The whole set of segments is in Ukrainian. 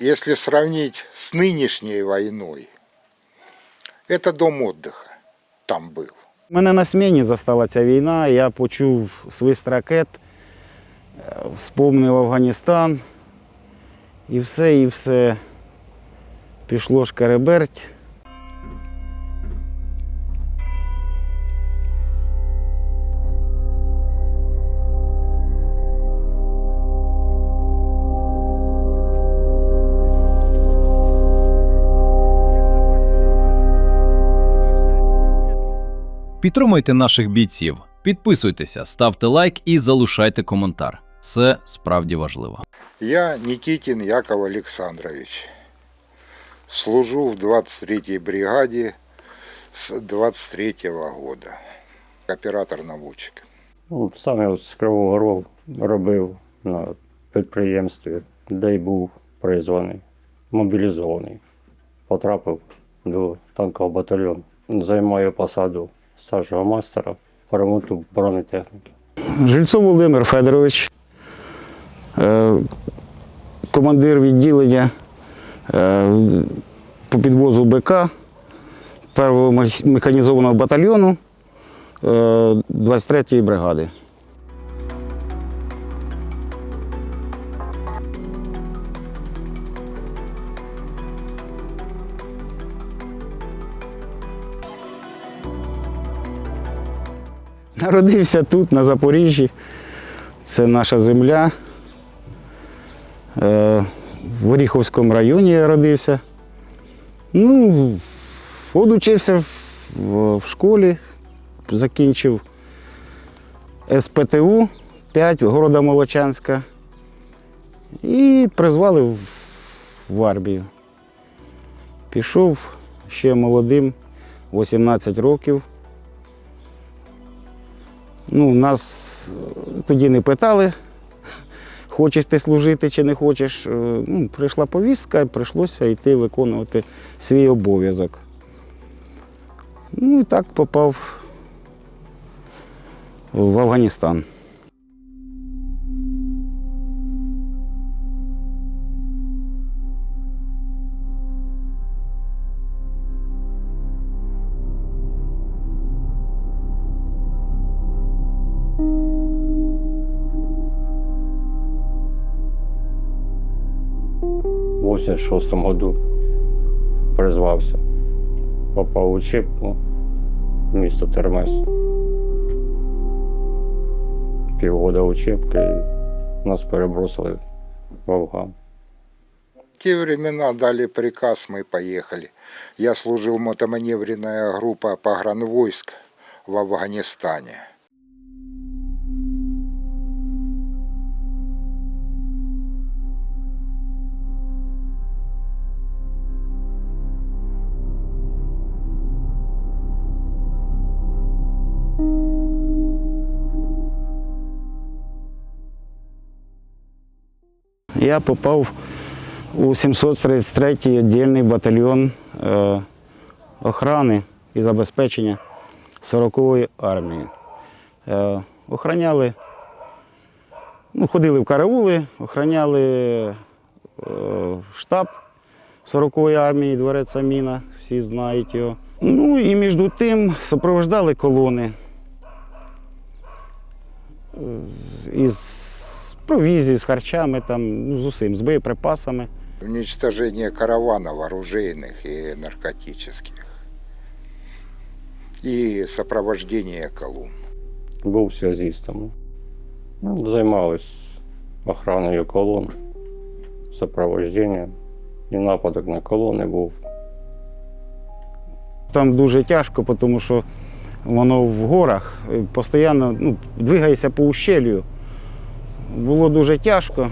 Если сравнить с нынешней войной, это дом отдыха там был. Мене на сміні застала ця війна, я почув свист ракет, е, вспомнив Афганістан, і все, і все пішло шкереберть. Підтримуйте наших бійців, підписуйтеся, ставте лайк і залишайте коментар. Це справді важливо. Я Никитин Яков Александрович. Служу в 23-й бригаде с 23 года. Оператор-наводчик. Ну, Сам з Кривого Рогу робив на підприємстві, де й був призваний, мобілізований. Потрапив до танкового батальйону. Займаю посаду старшого мастера по ремонту бронетехніки. Жильцов Володимир Федорович, е, командир відділення е, по підвозу БК першого механізованого батальйону е, 23-ї бригади. Народився тут, на Запоріжжі. Це наша земля. Е, В Оріховському районі я родився. Ну, одучився в, школі, закінчив СПТУ 5 города Молочанська і призвали в армію. Пішов ще молодим, 18 років. Ну, нас е, тоді не питали, хочеш ти служити чи не хочеш. Е, Ну, прийшла повістка, і прийшлося йти виконувати свій обов'язок. Ну і так попав в Афганістан. В 86-му году призвався. Попав у учебку місто Термес. Півгода учебки і нас перебросили в Афган. В те времена дали приказ, мы поехали. Я служил мотоманевренная группа погранвойск в Афганистане. Я попав у 733-й віддільний батальйон е, охорони і забезпечення 40-ї армії. Е, охороняли, ну, ходили в караули, охороняли е, штаб 40-ї армії, дворець Аміна, всі знають його. Ну і між тим супроводжали колони із провізією, з харчами, там, ну, з усім, з боєприпасами. Уничтожение караванов оружейных и наркотических. И сопровождение колумн. Був зв'язістом. Ну, Займались охороною колон, супроводженням. І нападок на колони був. Там дуже тяжко, тому що воно в горах, е, постійно ну, двигається по ущелью. Було дуже тяжко.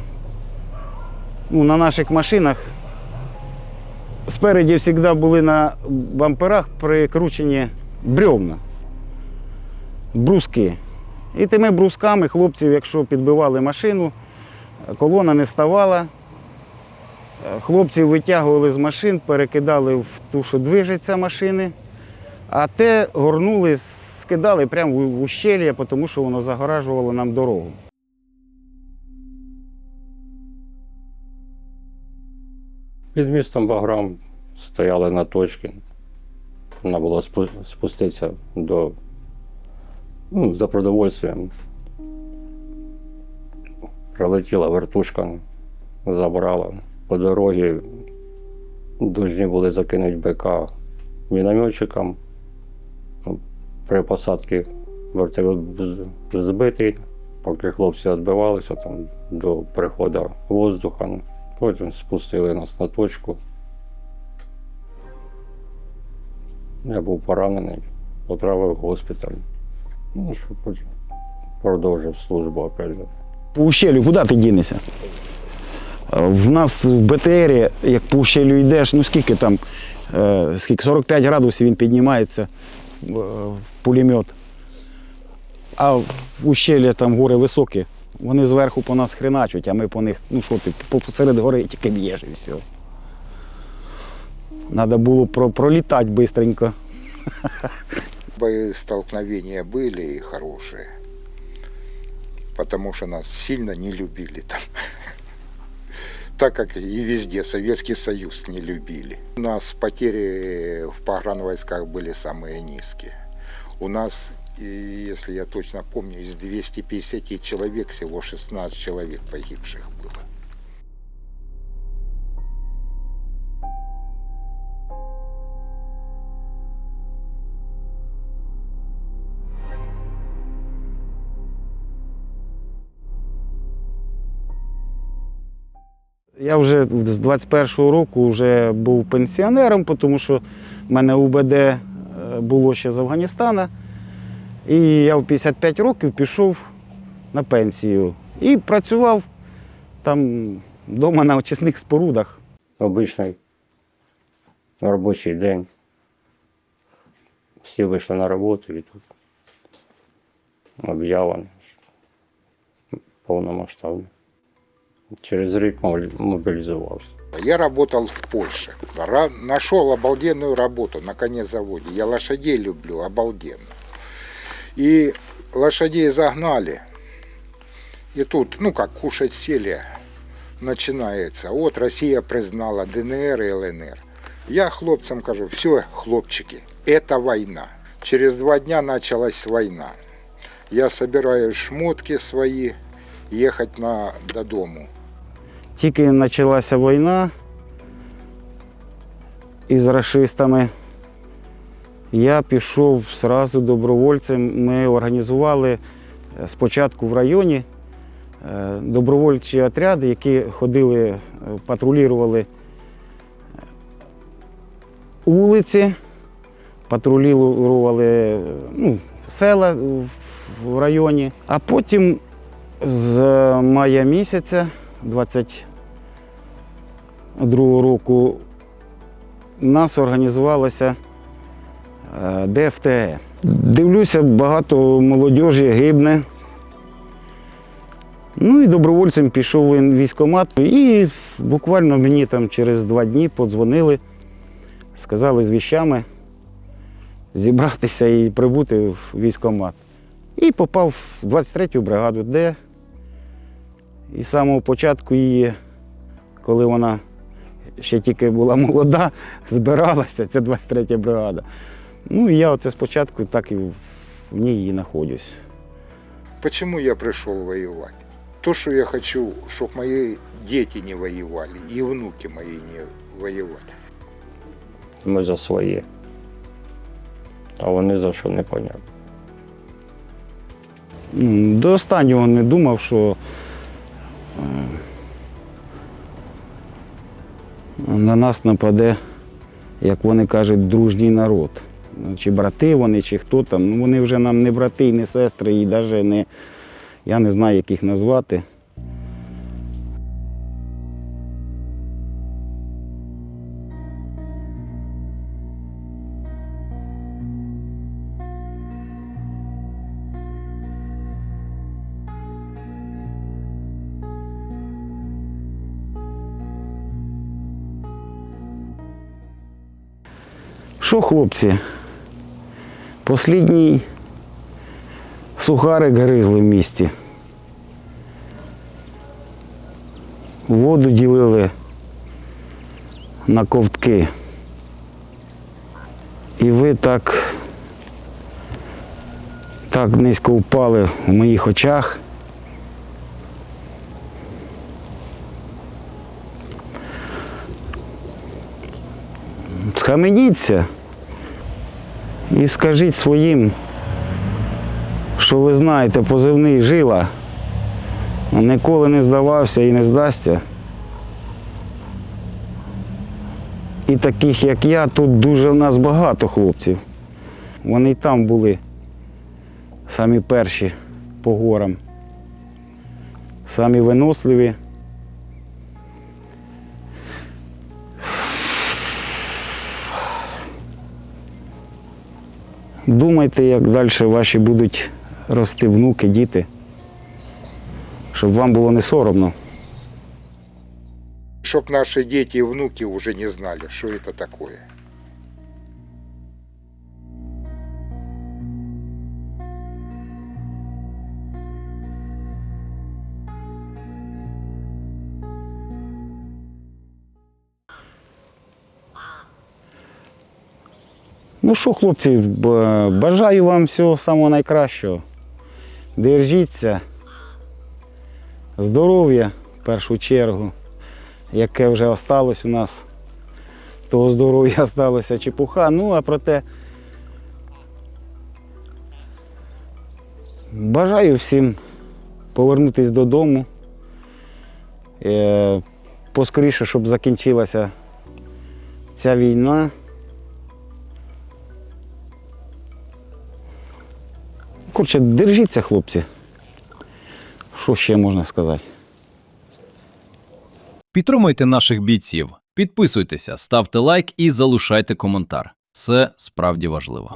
Ну, на наших машинах спереді завжди були на бамперах прикручені бревна, бруски. І тими брусками хлопців, якщо підбивали машину, колона не ставала. Хлопців витягували з машин, перекидали в ту, що движеться машини, а те горнули, скидали прямо в ущелья, тому що воно загоражувало нам дорогу. Під містом Баграм стояли на точці. Було спу- спуститися до, ну, за продовольствием. Прилетіла вертушка, забрала. По дорозі повинні були закинути БК мінометчикам. Ну, При посадці вертольот збитий, поки хлопці відбивалися там, до приходу воздуха. Потім спустили нас на точку. Я був поранений, потрапив в госпіталь. Ну, що потім продовжив службу опять же. По ущелю куди ти дінешся? В нас в БТРі, як по ущелю йдеш, ну скільки там, е, скільки, 45 градусів він піднімається, е, пулемет. А в ущелі там гори високі, вони зверху по нас хреначуть, а ми по них, ну що ти, по- посеред гори тільки б'єш і все. Треба було про, пролітати швидко. Боестолкновения были и хорошие. Потому что нас сильно не любили там. Так как и везде Советский Союз не любили. У нас потери в погранвойсках были самые низкие. У нас, и если я точно помню, из 250 человек всего 16 человек погибших было. Я вже з 21-го року вже був пенсіонером, тому що в мене УБД е, було ще з Афганістана. І я в 55 років пішов на пенсію і працював там вдома на очисних спорудах. Обичний робочий день. Всі вийшли на роботу і тут об'ява повномасштабна. Через рік мобілізувався. Я работал в Польше. Ра- нашел обалденную работу на конезаводе. Я лошадей люблю, обалденно. И лошадей загнали. И тут, ну как, кушать сели начинается. Вот Россия признала ДНР и ЛНР. Я хлопцам кажу, все, хлопчики, это война. Через два дня началась война. Я собираю шмотки свои, ехать на, до дому. Тільки почалася війна із рашистами. Я пішов одразу добровольцем. Ми організували е, спочатку в районі е, добровольчі отряди, які ходили, е, патрулювали вулиці, патрулювали ну, села в- районі. А потім з мая місяця 22 року у нас організувалося ДФТГ. Дивлюся, багато молодіжі гибне. Ну і добровольцем пішов в військкомат. І буквально мені там через два дні подзвонили, сказали з віщами зібратися і прибути в військкомат. І попав в 23-ю бригаду, де і з самого початку її, коли вона ще тільки була молода, збиралася, це 23 бригада. Ну і я оце спочатку так і в ній і знаходжусь. Почему я пришел воевать? То, что я хочу, чтобы мои дети не воевали, и внуки мои не воевали. Ми за своє. А вони за що не. М, До останнього не думав, що е, на нас нападе, як вони кажуть, дружній народ. Чи брати вони, чи хто там. Ну, вони вже нам не брати і не сестри, і навіть не, я не знаю, як їх назвати. Що, хлопці? Послідній сухарик гризли в місті. Воду ділили на ковтки. І ви так, так низько впали в моїх очах. Схаменіться і скажіть своїм, що ви знаєте, позивний жила ніколи не здавався і не здасться. І таких, як я, тут дуже в нас багато хлопців. Вони й там були самі перші по горам, самі виносливі. Думайте, як далі ваші будуть рости внуки, діти, щоб вам було не соромно. Щоб наші діти і внуки вже не знали, що це такое. Ну що, хлопці, бажаю вам всього самого найкращого. Держіться, здоров'я в першу чергу, яке вже осталось у нас. Того здоров'я сталося чепуха. Ну, а проте бажаю всім повернутися додому. Е, Поскоріше, щоб закінчилася ця війна. Коротше, держіться, хлопці. Що ще можна сказати? Підтримуйте наших бійців, підписуйтеся, ставте лайк і залишайте коментар. Це справді важливо.